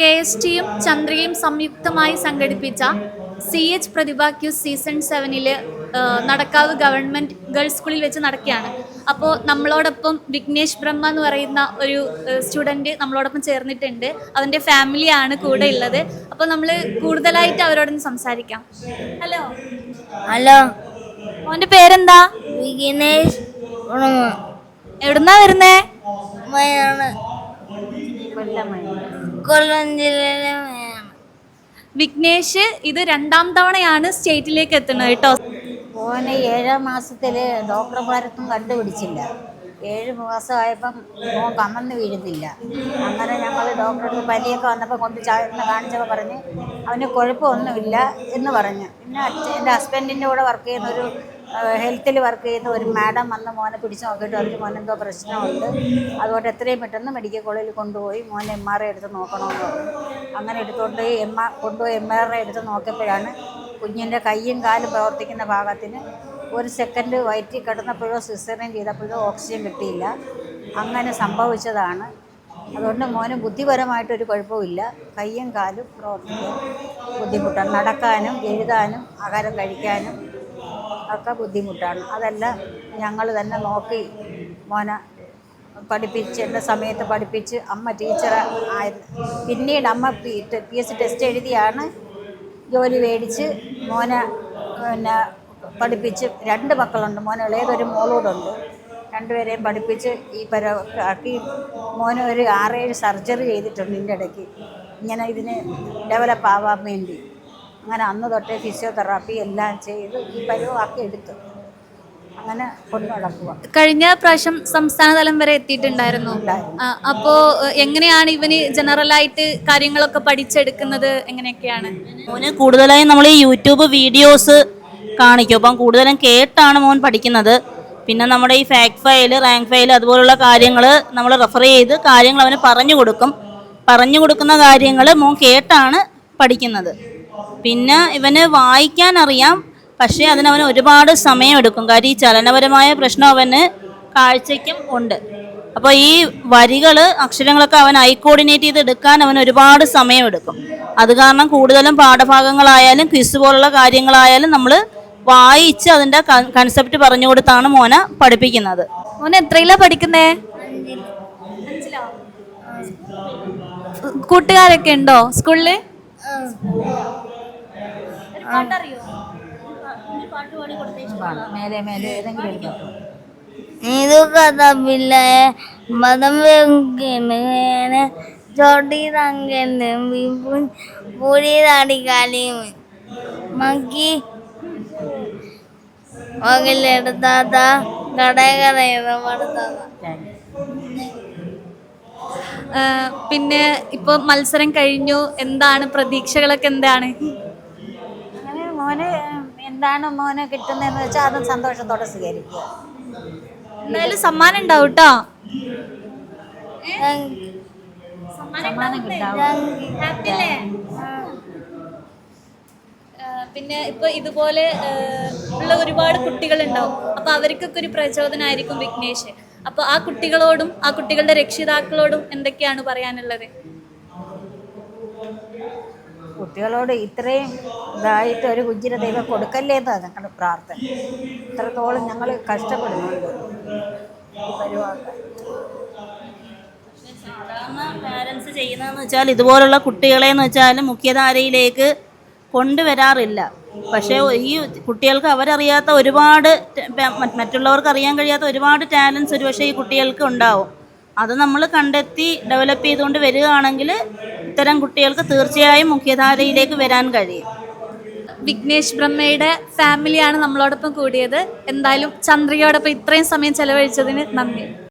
K S ടിയും ചന്ദ്രയും സംയുക്തമായി സംഘടിപ്പിച്ച C H Prathibha quiz season സെവനിൽ നടക്കാവ് ഗവൺമെന്റ് ഗേൾസ് സ്കൂളിൽ വെച്ച് നടക്കുകയാണ്. അപ്പോൾ നമ്മളോടൊപ്പം വിഘ്നേഷ് ബ്രഹ്മ എന്ന് പറയുന്ന ഒരു സ്റ്റുഡന്റ് നമ്മളോടൊപ്പം ചേർന്നിട്ടുണ്ട്. അവന്റെ ഫാമിലിയാണ് കൂടെ ഉള്ളത്. അപ്പോൾ നമ്മൾ കൂടുതലായിട്ട് അവരോടൊന്ന് സംസാരിക്കാം. ഹലോ ഹലോ അവന്റെ പേരെന്താ? വിഘ്നേഷ് എവിടുന്നാ വരുന്നേ? കൊല്ലം ജില്ലയിലെ വിഘ്നേഷ് ഇത് രണ്ടാം തവണയാണ് സ്റ്റേറ്റിലേക്ക് എത്തുന്നത് കേട്ടോ. മോനെ ഏഴാം മാസത്തിൽ ഡോക്ടർമാരൊന്നും കണ്ടുപിടിച്ചില്ല. ഏഴ് മാസമായപ്പം മോൻ കമന്ന് വീഴുന്നില്ല. അങ്ങനെ ഞങ്ങൾ ഡോക്ടറെ അടുത്ത് പനിയൊക്കെ വന്നപ്പോൾ കൊണ്ട് ചാടുന്ന കാണിച്ചപ്പോൾ പറഞ്ഞ് അവന് കുഴപ്പമൊന്നുമില്ല എന്ന് പറഞ്ഞു. പിന്നെ അച്ഛൻ എന്റെ ഹസ്ബൻഡിന്റെ കൂടെ വർക്ക് ചെയ്യുന്ന ഒരു ഹെൽത്തിൽ വർക്ക് ചെയ്യുന്ന ഒരു മാഡം വന്ന് മോനെ പിടിച്ച് നോക്കിയിട്ട് പറഞ്ഞു മോനെന്തോ പ്രശ്നമുണ്ട്. അതുകൊണ്ട് എത്രയും പെട്ടെന്ന് മെഡിക്കൽ കോളേജിൽ കൊണ്ടുപോയി മോനെ എം ആർ ഐ എടുത്ത് നോക്കണമെന്ന് പറഞ്ഞു. അങ്ങനെ എടുത്തുകൊണ്ട് എം ആർ കൊണ്ടുപോയി എം ആർ ഐ എടുത്ത് നോക്കിയപ്പോഴാണ് കുഞ്ഞിന്റെ കൈയും കാലും പ്രവർത്തിക്കുന്ന ഭാഗത്തിന് ഒരു സെക്കൻഡ് വയറ്റിൽ കിടന്നപ്പോഴോ സിസറിൻ ചെയ്തപ്പോഴോ ഓക്സിജൻ കിട്ടിയില്ല. അങ്ങനെ സംഭവിച്ചതാണ്. അതുകൊണ്ട് മോന് ബുദ്ധിപരമായിട്ടൊരു കുഴപ്പമില്ല കയ്യും കാലും പ്രവർത്തിക്കാൻ ബുദ്ധിമുട്ടാണ്. നടക്കാനും എഴുതാനും ആഹാരം കഴിക്കാനും ഒക്കെ ബുദ്ധിമുട്ടാണ്. അതെല്ലാം ഞങ്ങൾ തന്നെ നോക്കി മോനെ പഠിപ്പിച്ച് എന്റെ സമയത്ത് പഠിപ്പിച്ച് അമ്മ ടീച്ചർ ആയിരുന്നു പിന്നീട് അമ്മ P P S C test എഴുതിയാണ് ജോലി മേടിച്ച് മോനെ പിന്നെ പഠിപ്പിച്ച് രണ്ട് മക്കളുണ്ട്. മോനെ ഇളയതൊരു മോളോടുണ്ട്. രണ്ടുപേരെയും പഠിപ്പിച്ച് ഈ പര ആക്കി മോനെ ഒരു ആറേഴ് സർജറി ചെയ്തിട്ടുണ്ട് ഇതിന്റെ ഇടയ്ക്ക്. ഇങ്ങനെ ഇതിന് ഡെവലപ്പ് ആവാൻ വേണ്ടി. അങ്ങനെ അന്ന് തൊട്ടേ ഫിസിയോതെറാപ്പി എല്ലാം ചെയ്ത് ഈ പരിവാക്കി എടുത്തു. അങ്ങനെ കൊണ്ട് നടക്കുക കഴിഞ്ഞ പ്രാവശ്യം സംസ്ഥാന തലം വരെ എത്തിയിട്ടുണ്ടായിരുന്നു. അപ്പോ എങ്ങനെയാണ് ഇവന് ജനറലായിട്ട് കാര്യങ്ങളൊക്കെ പഠിച്ചെടുക്കുന്നത്? എങ്ങനെയൊക്കെയാണ്? മോന് കൂടുതലായും നമ്മൾ ഈ യൂട്യൂബ് വീഡിയോസ് കാണിക്കും. അപ്പം കൂടുതലും കേട്ടാണ് മോൻ പഠിക്കുന്നത്. പിന്നെ നമ്മുടെ ഈ ഫാക്ട് ഫയൽ റാങ്ക് ഫയൽ അതുപോലുള്ള കാര്യങ്ങൾ നമ്മൾ റെഫർ ചെയ്ത് കാര്യങ്ങൾ അവന് പറഞ്ഞു കൊടുക്കും. പറഞ്ഞു കൊടുക്കുന്ന കാര്യങ്ങൾ മോൻ കേട്ടാണ് പഠിക്കുന്നത്. പിന്നെ ഇവന് വായിക്കാൻ അറിയാം പക്ഷേ അതിനവന് ഒരുപാട് സമയമെടുക്കും കാര്യം ഈ ചലനപരമായ പ്രശ്നം അവന് കാഴ്ചയ്ക്കും ഉണ്ട്. അപ്പോൾ ഈ വരികൾ അക്ഷരങ്ങളൊക്കെ അവൻ ഐ കോർഡിനേറ്റ് ചെയ്ത് എടുക്കാൻ അവൻ ഒരുപാട് സമയമെടുക്കും അത് കാരണം കൂടുതലും പാഠഭാഗങ്ങളായാലും ക്വിസ് പോലുള്ള കാര്യങ്ങളായാലും നമ്മൾ വായിച്ച് അതിന്റെ കൺസെപ്റ്റ് പറഞ്ഞു കൊടുത്താണ് മോനെ പഠിപ്പിക്കുന്നത്. മോനെ എത്രയിലാ പഠിക്കുന്നേ? കൂട്ടുകാരൊക്കെ ഉണ്ടോ? സ്കൂളിൽ മേലെ മേലെ ഏതെങ്കിലും ഒരു പാട്ട് പാടും. നീതു കഥ പിള്ളയെ മതം വെങ്കിന് ചോട്ടി തങ്കന് വിപുൻ പൂരി താടി കാലിയും മക്കി മകിലെടുത്താത്ത കടകടയെന്ന് പടുത്താത്ത ഏഹ്, പിന്നെ ഇപ്പൊ മത്സരം കഴിഞ്ഞു. എന്താണ് പ്രതീക്ഷകളൊക്കെ എന്താണ്? മോന് എന്താണ് മോന് കിട്ടുന്നതെന്ന് വെച്ചാൽ അതും സന്തോഷത്തോടെ സ്വീകരിക്കുക. എന്തായാലും സമ്മാനം ഉണ്ടാവും കേട്ടോ സമ്മാനം കിട്ടാവും. പിന്നെ ഇപ്പൊ ഇതുപോലെ ഉള്ള ഒരുപാട് കുട്ടികളുണ്ടാവും. അപ്പൊ അവർക്കൊക്കെ ഒരു പ്രചോദനമായിരിക്കും വിഘ്നേഷ്. അപ്പൊ ആ കുട്ടികളോടും ആ കുട്ടികളുടെ രക്ഷിതാക്കളോടും എന്തൊക്കെയാണ് പറയാനുള്ളത്? കുട്ടികളോട് ഇത്രയും ഇതായിട്ട് ഒരു കുഞ്ഞിനെ ദൈവം കൊടുക്കല്ലേ എന്നാണ് ഞങ്ങളുടെ പ്രാർത്ഥന. ഇത്രത്തോളം ഞങ്ങൾ കഷ്ടപ്പെടുന്നുണ്ട് പാരൻസ് ചെയ്യുന്നതെന്ന് വെച്ചാൽ ഇതുപോലുള്ള കുട്ടികളെ എന്ന് വെച്ചാൽ മുഖ്യധാരയിലേക്ക് കൊണ്ടുവരാറില്ല. പക്ഷേ ഈ കുട്ടികൾക്ക് അവരറിയാത്ത ഒരുപാട് മറ്റുള്ളവർക്ക് അറിയാൻ കഴിയാത്ത ഒരുപാട് ടാലൻസ് ഒരുപക്ഷെ ഈ കുട്ടികൾക്ക് ഉണ്ടാവും. അത് നമ്മൾ കണ്ടെത്തി ഡെവലപ്പ് ചെയ്തുകൊണ്ട് വരികയാണെങ്കിൽ ഇത്തരം കുട്ടികൾക്ക് തീർച്ചയായും മുഖ്യധാരയിലേക്ക് വരാൻ കഴിയും. വിഘ്നേഷ് ബ്രഹ്മയുടെ ഫാമിലിയാണ് നമ്മളോടൊപ്പം കൂടിയത്. എന്തായാലും ചന്ദ്രികയോടൊപ്പം ഇത്രയും സമയം ചെലവഴിച്ചതിന് നന്ദി.